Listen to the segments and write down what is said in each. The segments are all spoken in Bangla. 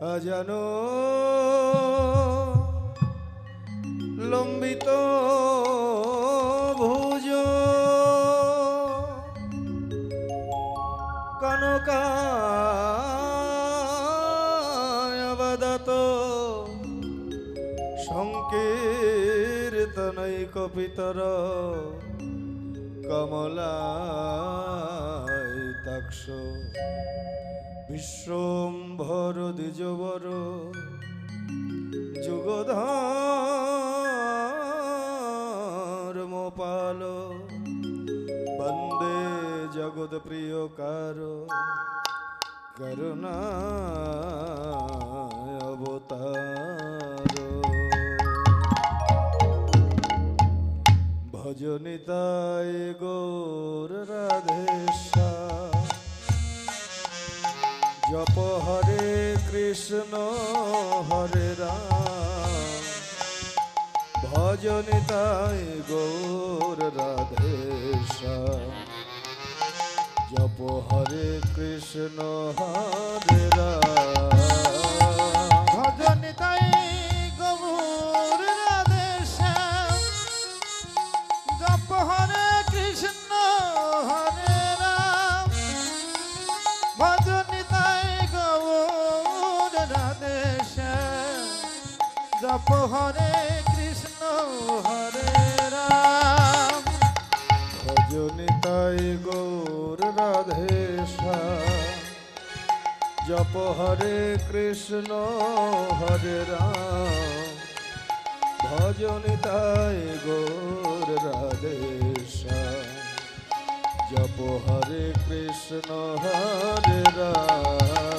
অজানো লম্বিত ভুজ কনকাবদত সংকীর্তনৈক পিতর কমলাক্ষ বিশ্বম্ভর দ্বিজবর যুগধর্মপাল বন্দে জগৎ প্রিয় কার করুণা কৃষ্ণ হরে রাম। ভজনিতায় গৌর রাধেশ জপ হরে কৃষ্ণ হরে রাম। শ্যাম জপ হরে কৃষ্ণ হরে রাম। ভজনিতাই গৌর রাধেশা জপ হরে কৃষ্ণ হরে রাম। ভজনিতাই গৌর রাধেশা জপ হরে কৃষ্ণ হরে রাম।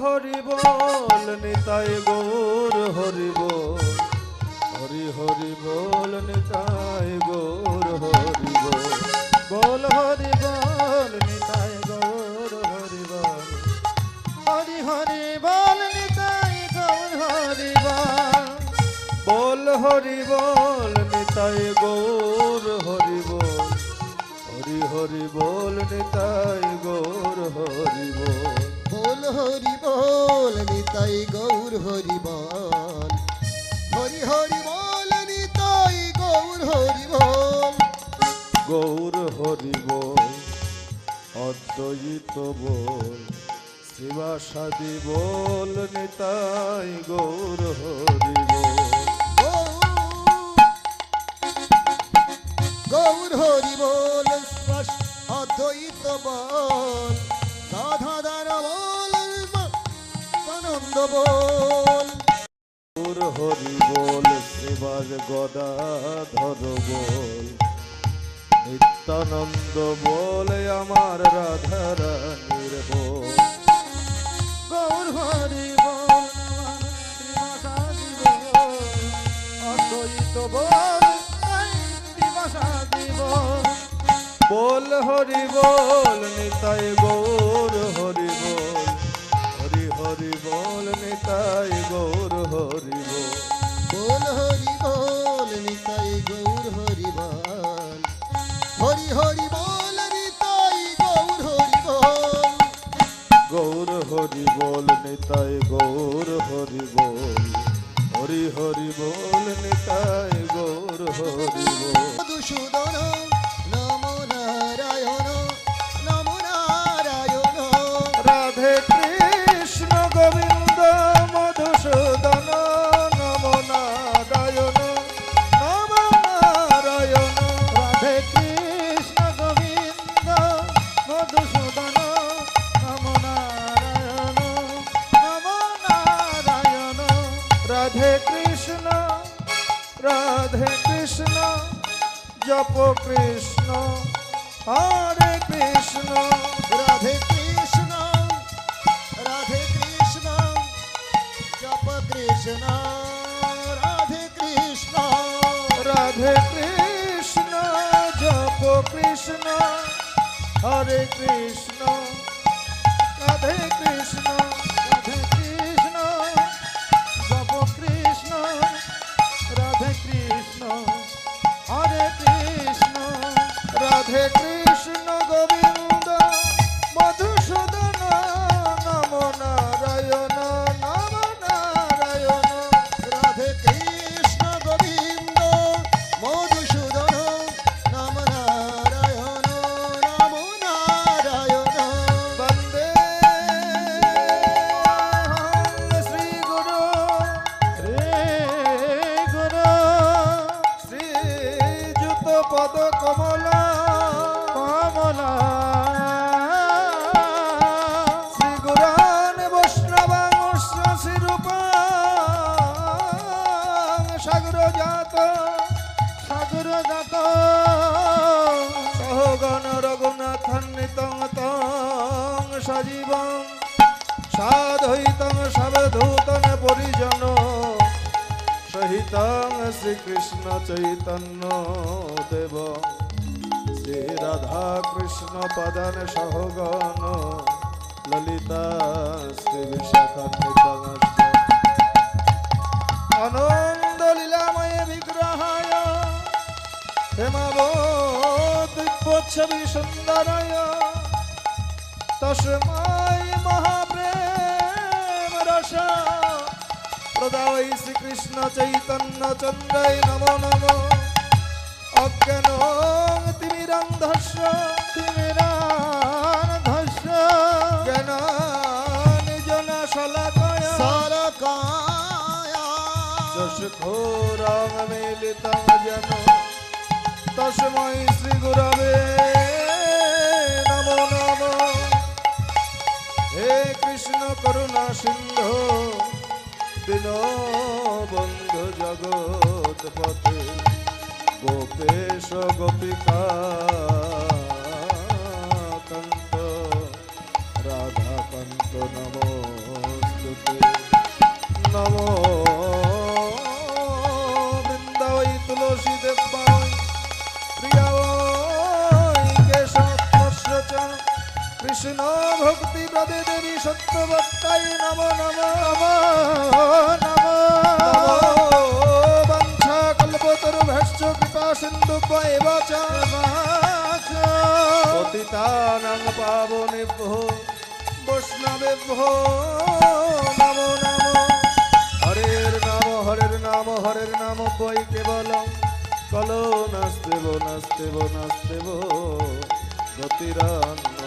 হরি বল, নিতাই গৌর হরি বল। হরি হরি বল, নিতাই গৌর হরি বল। বল হরি বল, নিতাই গৌর হরি বল। হরি হরি বল, নিতাই গৌর হরি বল। বল হরি বল, নিতাই গৌর হরি বল। হরি হরি বল, নিতাই গৌর হরি বল। বল হরি বল নিতাই গৌর হরি বল। হরি হরি বল নিতাই গৌর হরি বল। গৌর হরি বল অদ্বৈত বল শিবাসাদি বল নিতাই গৌর হরি বল। গৌর হরি বল অদ্বৈত বল। আনন্দ বল গৌর হরি বল শিবার গদাধর বল। নিত্যানন্দ বল আমার রাধারানীর বল। গৌর হরি বল অদ্বৈত বল। বল হরি বল নিতাই গৌর হরি বল। হরি বল নিতাই গৌর হরি বল। বল হরি বল নিতাই গৌর হরি বল। হরি হরি জপ কৃষ্ণ, হরে কৃষ্ণ, রাধে কৃষ্ণ রাধে কৃষ্ণ, জপ কৃষ্ণ, রাধে কৃষ্ণ রাধে কৃষ্ণ, জপ কৃষ্ণ, হরে কৃষ্ণ, রাধে কৃষ্ণ। রাধে সজীবং সাধৈতং সবধূতং পরিজন, সহিতং শ্রীকৃষ্ণ চৈতন্য দেব। শ্রী রাধা কৃষ্ণ পদন সহগণ, ললিতা শ্রী বিশাখান্বিতং আনন্দ লীলাময় বিগ্রহায় হেমাবোৎপোচ্ছবি সুন্দরায় তস্মাই মহাপ্রেম রস। প্রদায় শ্রীকৃষ্ণ চৈতন্য চন্দ্রায় নম নম। অজ্ঞান তিমিরন্ধস্য তিমিরান ধস্য জ্ঞান নিজন শলাকয়। সরকায়া চক্ষুরং মিলিতং যেন। তস্मै শ্রী গুরবে সিন্ধু দিন বন্ধু জগৎ পথে গোপেশ গোপিকা কন্ত রাধা কান্ত নমস্তুতে। নমো কৃষ্ণ ভক্তি প্রদে দেবী সত্যবত্তাই নম নম নম। বঞ্ছা কল্পতরুভ্যশ্চ কৃপা সিন্ধু এব পতিতানাং পাবনেভ্যো বৈষ্ণবেভ্যো নমো নমো। হরের নাম হরের নাম হরের নাম বৈ কেবলম। কলো নাস্তেব নাস্তেব নাস্তেব। গতিরান্যথা